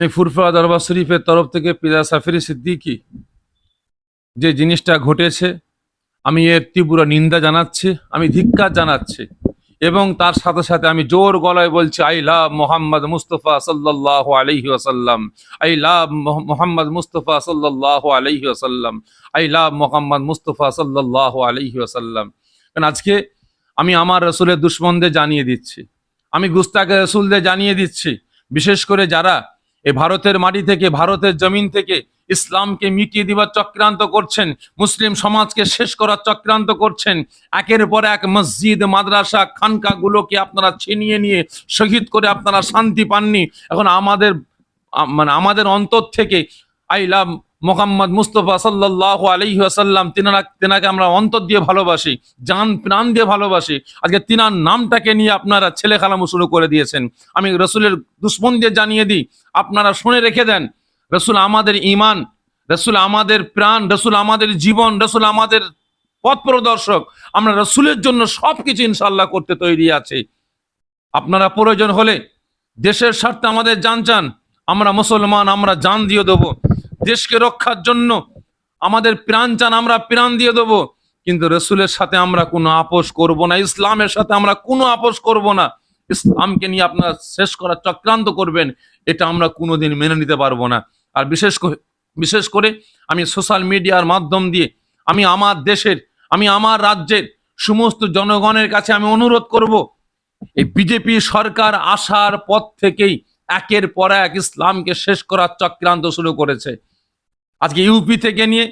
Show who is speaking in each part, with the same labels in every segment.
Speaker 1: আমি ফুরফুরা দরবার শরীফের তরফ থেকে পিজা সাফিরি সিদ্দিকি, যে জিনিসটা ঘটেছে, আমি এর তীব্র নিন্দা জানাচ্ছি, আমি ধিক্কার জানাচ্ছি, এবং তার সাথে সাথে আমি জোর গলায় বলছি, আই লাভ মোহাম্মদ মুস্তফা সাল্লাহ আলহি আসাল্লাম আই লাভ মোহাম্মদ মুস্তফা সাল্লাহ আলহি আসাল্লাম আই লাভ মোহাম্মদ মুস্তফা সাল্লাহ আলহি আসাল্লাম কারণ আজকে আমি আমার রসুলের দুশ্মনদের জানিয়ে দিচ্ছি, আমি গুস্তাকে রসুলদের জানিয়ে দিচ্ছি, বিশেষ করে যারা এ ভারতের মাটি থেকে, ভারতের জমিন থেকে ইসলামকে মিটিয়ে দিবার চক্রান্ত করছেন, মুসলিম সমাজকে শেষ করার চক্রান্ত করছেন। একের পর এক মসজিদ, মাদ্রাসা, খানকাগুলোকে আপনারা ছিনিয়ে নিয়ে, শহীদ করে আপনারা শান্তি পাননি। এখন আমাদের মানে আমাদের অন্তর থেকে আই লাভ মোহাম্মদ মুস্তফা সাল্লাহ আলহি আসাল্লাম তিনারা তেনাকে আমরা অন্তর দিয়ে ভালোবাসি, জান প্রাণ দিয়ে ভালোবাসি। আজকে তিনার নামটাকে নিয়ে আপনারা ছেলে খালামু শুরু করে দিয়েছেন। আমি রসুলের দুশ্মন দিয়ে জানিয়ে দিই, আপনারা শুনে রেখে দেন, রসুল আমাদের ইমান রসুল আমাদের প্রাণ, রসুল আমাদের জীবন, রসুল আমাদের পথ প্রদর্শক। আমরা রসুলের জন্য সবকিছু ইনশাল্লাহ করতে তৈরি আছি। আপনারা প্রয়োজন হলে দেশের স্বার্থে আমাদের জান চান আমরা মুসলমান, আমরা জান দিয়ে দেবো। দেশকে রক্ষার জন্য আমাদের প্রাণ চান, আমরা প্রাণ দিয়ে দেবো। কিন্তু রসুলের সাথে আমরা কোনো আপোষ করব না, ইসলামের সাথে আমরা কোনো আপোষ করব না। ইসলামকে নিয়ে আপনারা শেষ করার চক্রান্ত করবেন, এটা আমরা কোনোদিন মেনে নিতে পারব না। আর বিশেষ করে বিশেষ করে আমি সোশ্যাল মিডিয়ার মাধ্যম দিয়ে আমি আমার দেশের, আমি আমার রাজ্যের সমস্ত জনগণের কাছে আমি অনুরোধ করব, এই বিজেপি সরকার আসার পর থেকেই একের পর এক ইসলামকে শেষ করার চক্রান্ত শুরু করেছে। আজকে ইউপি থেকে নিয়ে,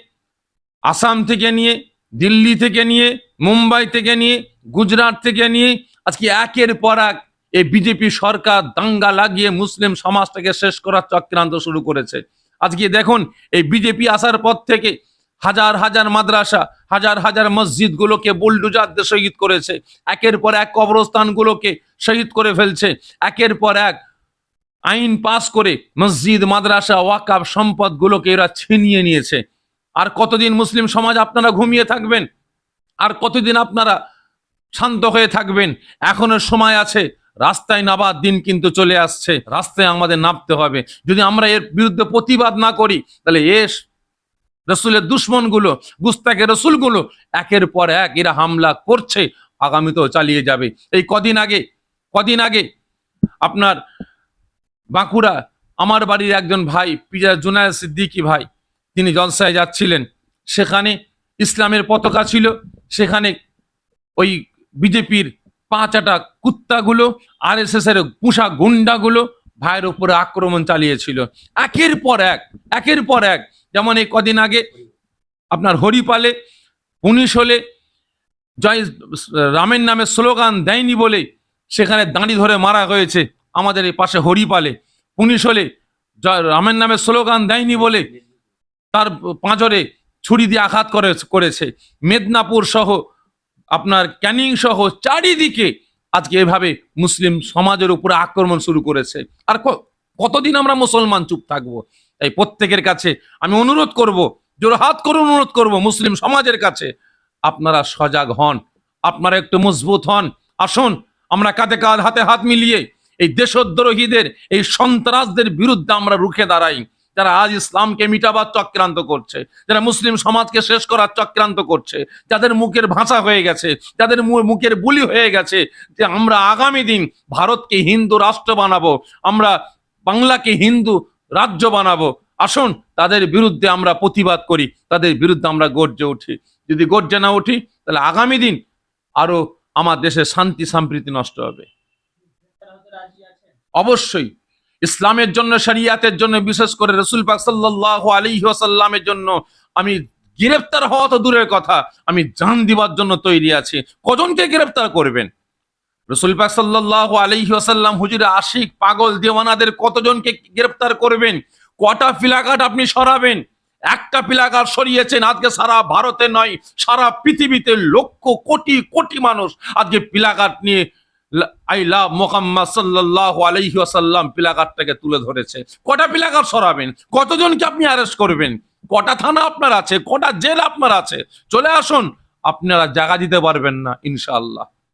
Speaker 1: আসাম থেকে নিয়ে, দিল্লি থেকে নিয়ে, মুম্বাই থেকে নিয়ে, গুজরাট থেকে নিয়ে, আজকে একের পর এক এই বিজেপি সরকার দাঙ্গা লাগিয়ে মুসলিম সমাজটাকে শেষ করার চক্রান্ত শুরু করেছে। আজকে দেখুন, এই বিজেপি আসার পর থেকে হাজার হাজার মাদ্রাসা, হাজার হাজার মসজিদগুলোকে বুলডুজারদের শহীদ করেছে। একের পর এক কবরস্থানগুলোকে শহীদ করে ফেলছে। একের পর এক আইন পাস করে মসজিদ, মাদ্রাসা, ওয়াকাব সম্পদগুলোকে এরা ছিনিয়ে নিয়েছে। আর কতদিন মুসলিম সমাজ আপনারা ঘুমিয়ে থাকবেন? আর কতদিন আপনারা শান্ত হয়ে থাকবেন? এখনও সময় আছে, রাস্তায় নাবার দিন কিন্তু চলে আসছে, রাস্তায় আমাদের নামতে হবে। যদি আমরা এর বিরুদ্ধে প্রতিবাদ না করি, তাহলে এস, রসুলের দুশ্মনগুলো গুস্তাকে রসুলগুলো, একের পর এক এরা হামলা করছে, আগামীতেও চালিয়ে যাবে। এই কদিন আগে কদিন আগে আপনার বাঁকুড়া, আমার বাড়ির একজন ভাই, পিজা জুনায়দ সিদ্দিকি ভাই, তিনি জলসায় যাচ্ছিলেন। সেখানে ইসলামের পতাকা ছিল, সেখানে ওই বিজেপির পাঁচাটা কুত্তাগুলো আর এস এস এর পুষা গুন্ডাগুলো ভাইয়ের উপরে আক্রমণ চালিয়েছিল। একের পর এক, একের পর এক, যেমন এই কদিন আগে আপনার হরিপালে পুলিশ হলে জয় রামের নামে স্লোগান দেয়নি বলে সেখানে দাঁড়ি ধরে মারা হয়েছে। আমাদের এই পাশে হরিপালে। পুলিশ হলে রামের নামে স্লোগান দেয়নি বলে তার পাঁজরে ছুরি দিয়ে আঘাত করে, করেছে। মেদিনীপুর সহ আপনার ক্যানিং সহ চারিদিকে আজকে এভাবে মুসলিম সমাজের উপরে আক্রমণ শুরু করেছে। আর কতদিন আমরা মুসলমান চুপ থাকব? তাই প্রত্যেকের কাছে আমি অনুরোধ করব জোরহাত করে অনুরোধ করব মুসলিম সমাজের কাছে, আপনারা সজাগ হন, আপনারা একটু মজবুত হন। আসুন, আমরা কাঁধে কাঁধ, হাতে হাত মিলিয়ে এই দেশদ্রোহীদের, এই সন্ত্রাসদের বিরুদ্ধে আমরা রুখে দাঁড়াই। যারা আজ ইসলামকে মিটাবার চক্রান্ত করছে, যারা মুসলিম সমাজকে শেষ করার চক্রান্ত করছে, যাদের মুখের ভাষা হয়ে গেছে, যাদের মুখের বুলি হয়ে গেছে, যে আমরা আগামী দিন ভারতকে হিন্দু রাষ্ট্র বানাবো, আমরা বাংলাকে হিন্দু রাজ্য বানাবো। আসুন, তাদের বিরুদ্ধে আমরা প্রতিবাদ করি, তাদের বিরুদ্ধে আমরা গর্জে উঠি। যদি গর্জে না উঠি, তাহলে আগামী দিন আরও আমার দেশের শান্তি, সম্প্রীতি নষ্ট হবে। অবশ্যই ইসলামের জন্য, শরিয়াতের জন্য, বিশেষ করে রসুল পাক সাল্লাহ আলী ওয়াসাল্লামের জন্য আমি গ্রেফতার হওয়া তো দূরের কথা, আমি জান দিবার জন্য তৈরি আছি। কজনকে গ্রেফতার করবেন? রসুল পাক সাল্লাহ আলাইহি ওয়াসাল্লাম, হুজুরে আশিক, পাগল, দেওয়ানাদের কতজনকে গ্রেফতার করবেন? কটা পিলাকাট আপনি সরাবেন? একটা পিলাকার সরিয়েছেন, আজকে সারা ভারতে নয়, সারা পৃথিবীতে লক্ষ কোটি কোটি মানুষ আজকে পিলাকাট নিয়ে আই লাভ মোহাম্মদ সাল্লাহ আলহি আসাল্লাম পিলাকারটাকে তুলে ধরেছে। কটা পিলাকার সরাবেন? কতজনকে আপনি অ্যারেস্ট করবেন? কটা থানা আপনার আছে? কটা জেল আপনার আছে? চলে আসুন। আপনারা জায়গা দিতে পারবেন না, ইনশাআল্লাহ।